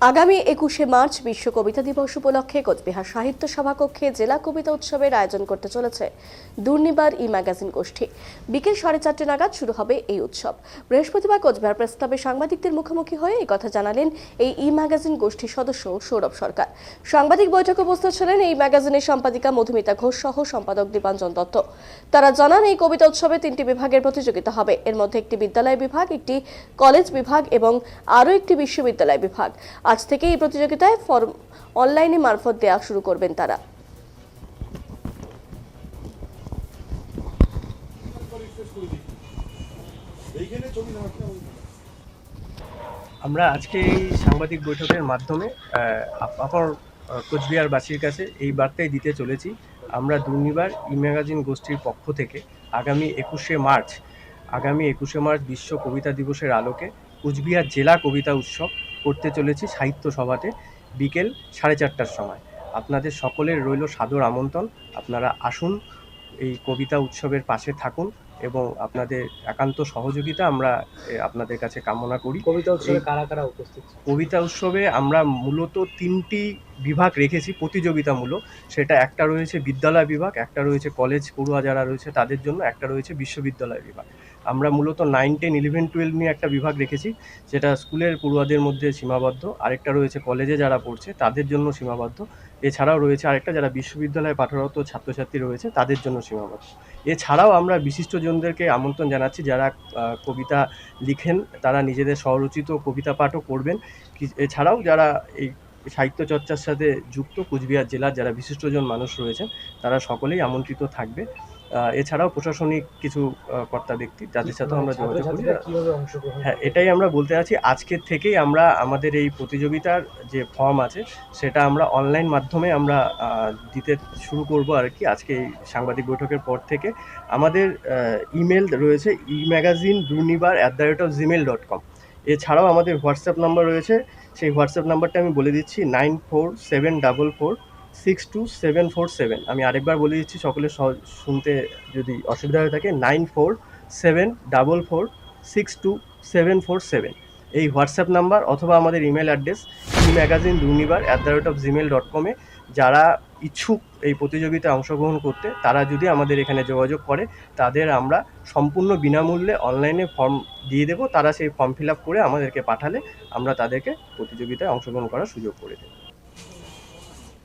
আগামী একুশে মার্চ বিশ্ব কবিতা দিবস উপলক্ষে কোচবিহার সাহিত্য সভাকক্ষে জেলা কবিতা উৎসবের আয়োজন করতে চলেছে দুর্নিবার ই ম্যাগাজিন গোষ্ঠী। বিকেল সাড়ে চারটে নাগাদ শুরু হবে এই উৎসব। বৃহস্পতিবার কোচবিহার প্রেস ক্লাবে সাংবাদিকদের মুখোমুখি হয়ে এই কথা জানালেন এই ই ম্যাগাজিন গোষ্ঠীর সদস্য সৌরভ সরকার। সাংবাদিক বৈঠকে উপস্থিত ছিলেন এই ম্যাগাজিনের সম্পাদিকা মধুমিতা ঘোষ সহ সম্পাদক দীপাঞ্জন দত্ত। তারা জানান, এই কবিতা উৎসবে তিনটি বিভাগের প্রতিযোগিতা হবে। এর মধ্যে একটি বিদ্যালয় বিভাগ, একটি কলেজ বিভাগ এবং আরও একটি বিশ্ববিদ্যালয় বিভাগ। আজ থেকে এই প্রতিযোগিতায় ফর্ম, অনলাইনে মারফত দেওয়া শুরু করবেন তারা। আমরা আজকে এই সাংবাদিক বৈঠকের মাধ্যমে আপার কোচবিহারবাসীর কাছে এই বার্তাই দিতে চলেছি। আমরা দুর্নিবার ই ম্যাগাজিন গোষ্ঠীর পক্ষ থেকে আগামী একুশে মার্চ, আগামী একুশে মার্চ বিশ্ব কবিতা দিবসের আলোকে কুচবিহার জেলা কবিতা উৎসব করতে চলেছি সাহিত্য সভাতে বিকেল সাড়ে চারটার সময়। আপনাদের সকলের রইল সাদর আমন্ত্রণ। আপনারা আসুন, এই কবিতা উৎসবের পাশে থাকুন। এবং আপনাদের একান্ত সহযোগিতা আমরা আপনাদের কাছে কামনা করি। কবিতা উৎসবে কারা কারা উপস্থিত কবিতা উৎসবে আমরা মূলত তিনটি বিভাগ রেখেছি প্রতিযোগিতামূলক। সেটা একটা রয়েছে বিদ্যালয় বিভাগ একটা রয়েছে কলেজ পড়ুয়া যারা রয়েছে তাদের জন্য একটা রয়েছে বিশ্ববিদ্যালয় বিভাগ। আমরা মূলত নাইন টেন ইলেভেন টুয়েলভ নিয়ে একটা বিভাগ রেখেছি যেটা স্কুলের পড়ুয়াদের মধ্যে সীমাবদ্ধ। আরেকটা রয়েছে কলেজে যারা পড়ছে তাদের জন্য সীমাবদ্ধ। এছাড়াও রয়েছে আরেকটা যারা বিশ্ববিদ্যালয়ে পাঠরত ছাত্রছাত্রী রয়েছে তাদের জন্য সীমাবদ্ধ। এছাড়াও আমরা বিশিষ্টজনদেরকে আমন্ত্রণ জানাচ্ছি যারা কবিতা লিখেন, তারা নিজেদের স্বরচিত কবিতা পাঠও করবেন। এছাড়াও যারা এই সাহিত্য চর্চার সাথে যুক্ত, কুচবিহার জেলার যারা বিশিষ্টজন মানুষ রয়েছেন, তারা সকলেই আমন্ত্রিত থাকবে। এছাড়াও প্রশাসনিক কিছু কর্তা ব্যক্তি যাদের সাথে আমরা যোগাযোগ করি হ্যাঁ এটাই আমরা বলতে আছি আজকের থেকেই আমরা আমাদের এই প্রতিযোগিতার যে ফর্ম আছে সেটা আমরা অনলাইন মাধ্যমে আমরা দিতে শুরু করব আর কি। আজকে এই সাংবাদিক বৈঠকের পর থেকে আমাদের ইমেল রয়েছে e magazine Durnibar at the rate of Gmail dot com. এছাড়াও আমাদের হোয়াটসঅ্যাপ নাম্বার রয়েছে। সেই হোয়াটসঅ্যাপ নাম্বারটা আমি বলে দিচ্ছি nine four seven double four six two seven four seven আমি আরেকবার বলে দিচ্ছি, সকলে সহ- শুনতে যদি অসুবিধা হয়ে থাকে nine four seven double four six two seven four seven এই হোয়াটসঅ্যাপ নাম্বার অথবা আমাদের email address e magazine Durnibar at the rate of Gmail dot কমে যারা ইচ্ছুক এই প্রতিযোগিতায় অংশগ্রহণ করতে, তারা যদি আমাদের এখানে যোগাযোগ করে, তাদের আমরা সম্পূর্ণ বিনামূল্যে অনলাইনে ফর্ম দিয়ে দেবো। তারা সেই ফর্ম ফিল আপ করে আমাদেরকে পাঠালে আমরা তাদেরকে প্রতিযোগিতায় অংশগ্রহণ করার সুযোগ করে দেবো।